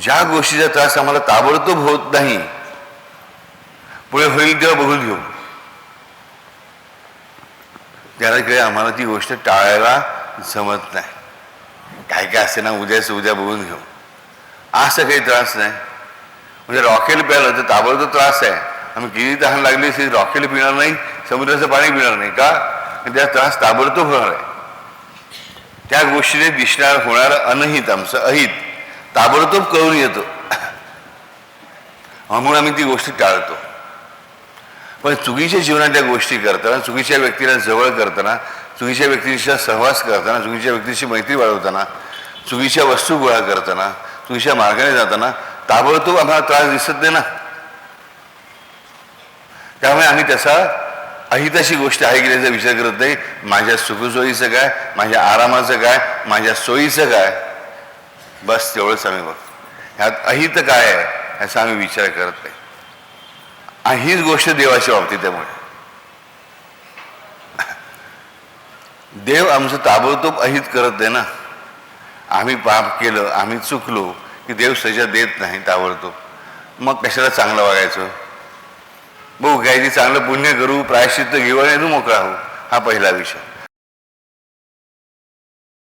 ज्या गोष्टीचा त्रास आम्हाला ताबडतोब होत नाही पुढे होईल तेव्हा बघून घेऊ. त्याला काही आम्हाला ती गोष्ट टाळायला जमत नाही. काय काय असते ना उद्याच उद्या बघून घेऊ. असं काही त्रास नाही. म्हणजे रॉकेल प्यायला तर ताबडतोब त्रास आहे. आम्ही किती तहान लागली असेल रॉकेल पिणार नाही समुद्राचं पाणी पिणार नाही का? त्या त्रास ताबडतोब होणार आहे. त्या गोष्टीने दिसणार होणार अनहित आमचं अहित. ताबडतोब कळून येतो. म्हणून आम्ही ती गोष्ट टाळतो. पण चुकीच्या जीवनात त्या गोष्टी करताना चुकीच्या व्यक्तीला जवळ करताना चुकीच्या व्यक्तीशी सहवास करताना चुकीच्या व्यक्तीशी मैत्री वाढवताना चुकीच्या वस्तू गोळा करताना चुकीच्या मार्गाने जाताना ताबडतोब आम्हाला त्रास दिसत नाही ना. त्यामुळे आम्ही त्याचा अहिताशी गोष्ट आहे की त्याचा विचार करत नाही. माझ्या सुखसोयीचं काय? माझ्या आरामाचं काय? माझ्या सोयीचं काय? बस तेवढंच आम्ही बघतो. ह्यात अहित काय आहे ह्याचा आम्ही विचार करत नाही. आणि हीच गोष्ट देवाच्या बाबतीत त्यामुळे देव आमचं ताबडतोब अहित करत नाही ना. आम्ही पाप केलं आम्ही चुकलो की देव सजा देत नाही ताबडतोब. मग कशाला चांगलं वागायचं? बघू काय ते चांगलं पुण्य करू प्रायश्चित्त घेऊ आणि मोकळा हो हा पहिला विषय.